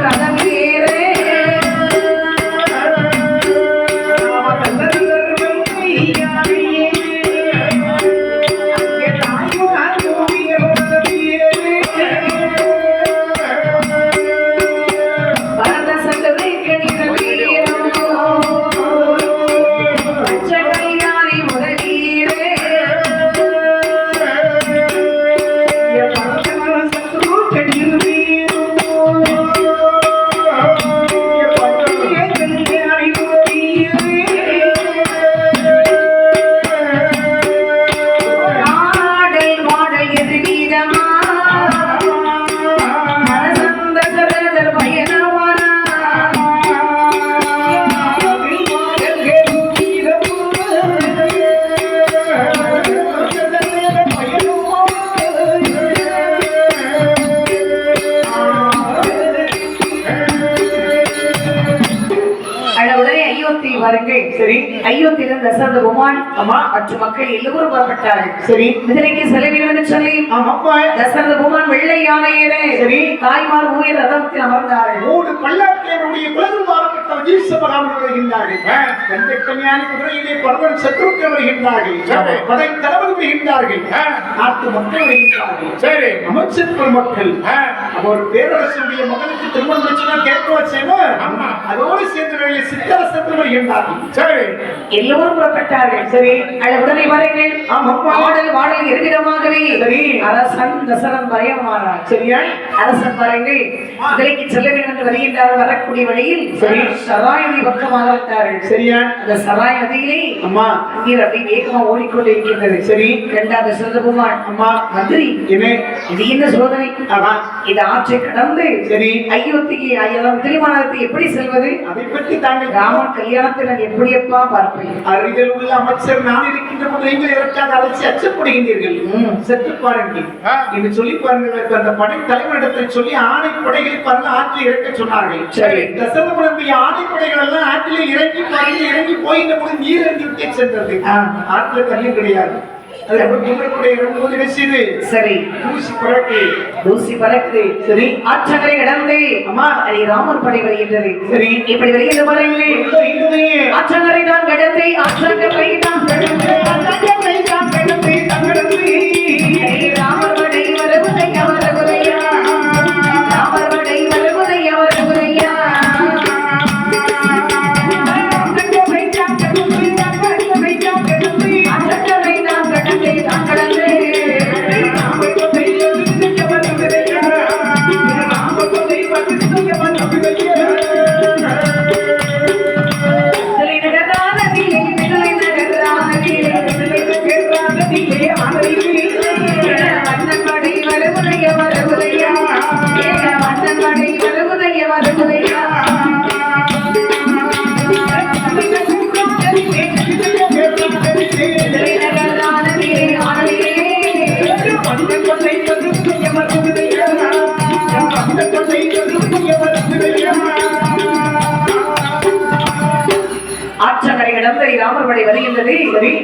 রাজা அயோத்தி வாருங்கள். சரி. அயோத்தியிலிருந்து தசரத குமான் ஆமா மற்ற மக்கள் எல்லோரும் புறப்பட்டார்கள். சரி. மிதிலைக்கு செல்ல வேண்டும் என்று சொல்லி ஆமாப்பா தசரத குமான் வெள்ளை யானை ஏற சரி. தாய்மார் உயர் ரதத்தில் அமர்ந்தார்கள். மூணு பல்லாக்கியனுடைய குலகுருவாரப்பட்ட விஜய் சபகாமல் வருகின்றார்கள் கந்த கல்யாணி குதிரையிலே பரவன் சத்ருக்கள் வருகின்றார்கள். படை தலைவர் வருகின்றார்கள். நாட்டு மக்கள் வருகின்றார்கள். சரி அமைச்சர்கள் மக்கள். அப்ப ஒரு பேரரசுடைய மகனுக்கு திருமணம் கேட்க வச்சேன்னா ஆமா. அதோடு சேர்ந்து வெளியே சித்தரசத்தில் வருகின்றார்கள் சரி. எல்லோரும் புறப்பட்டார்கள். சரி உடனே வாருங்கள். பாடல் பாடல் இருவிடமாகவே சரி. அரசன் தசரன் பயமானார் சரியா? அரசன் பாருங்கள் முதலைக்கு செல்ல வேண்டும் என்று வருகின்றார் வரக்கூடிய வழியில் சரி. சராய் நதி பக்கமாக வந்தார்கள் சரியா? அந்த சராய் நதியிலே அம்மா. தண்ணீர் அப்படி வேகமா ஓடிக்கொண்டு இருக்கின்றது சரி. இரண்டாவது சிறந்தகுமார் அம்மா. மந்திரி என்ன இது என்ன சோதனை? ஆமா இந்த ஆற்றை கடந்து சரி. அயோத்திக்கு அதாவது திருமணத்தை எப்படி செல்வது? அதை பற்றி தாங்கள் ராமன் கல்யாணத்தை நான் எப்படியப்பா பார்ப்பேன் அருகில் உள்ள அமைச்சர் நான் இருக்கின்ற போது நீங்கள் இதற்காக அழைச்சி அச்சப்படுகின்றீர்கள். செத்து பாருங்கள். என்று சொல்லி பாருங்கள் அந்த படை தலைவரிடத்தை சொல்லி ஆணை படைகளை பாருங்க ஆற்றில் இறக்க சொன்னார்கள் சரி. தசரமுடைய ஆணை படைகள் எல்லாம் ஆற்றிலே இறங்கி பாருங்க இறங்கி போகின்ற போது நீர் விட்டே சென்றது. ஆற்றுல தண்ணி கிடையாது சரி. தூசி பறக்கு தூசி பறக்குது சரி. ஆற்றங்கரை கடந்து அம்மா அதை ராமர் படை வருகின்றது. சரி. இப்படி வருகின்ற பாருங்கள் ஆற்றங்கரை தான் கடந்து. ஆற்றங்கரை தான் கடந்து ராமர் படை வருகின்றது.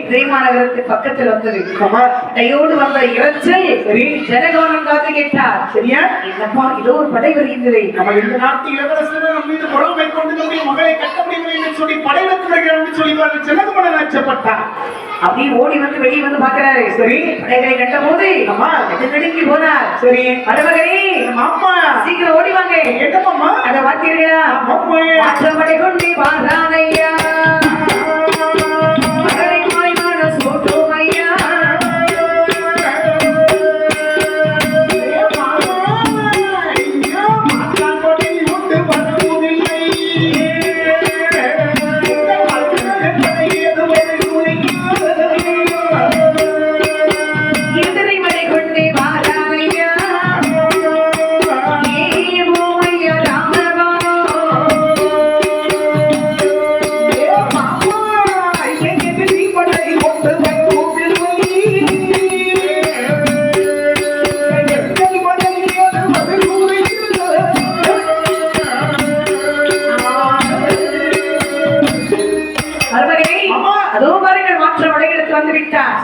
திரைமாநகரத்து பக்கத்தில் வந்தது. கையோடு வந்த இறைச்சல் சரி. ஜனகவனம் காத்து கேட்டார். சரியா? என்னப்பா இதோ ஒரு படை வருகின்றது. நம்ம இந்த நாட்டு இளவரசர் நம்ம மீது பொறாமை கொண்டு நம்முடைய மகளை கட்ட முடியவில்லை என்று சொல்லி படையெடுக்கிறார்கள் என்று சொல்லி பாருங்கள் ஜனகமன அச்சப்பட்டார் அப்படியே ஓடி வந்து வெளியே வந்து பாக்குறாரு சரி. படைகளை கட்ட போது அம்மா. நடுங்கி போனார். சரி. மருமகனே அம்மா சீக்கிரம் ஓடி வாங்க. என்னம்மா அதை பார்த்தீர்களா அம்மா மாற்றப்படை கொண்டு வாரானையா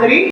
சராசரி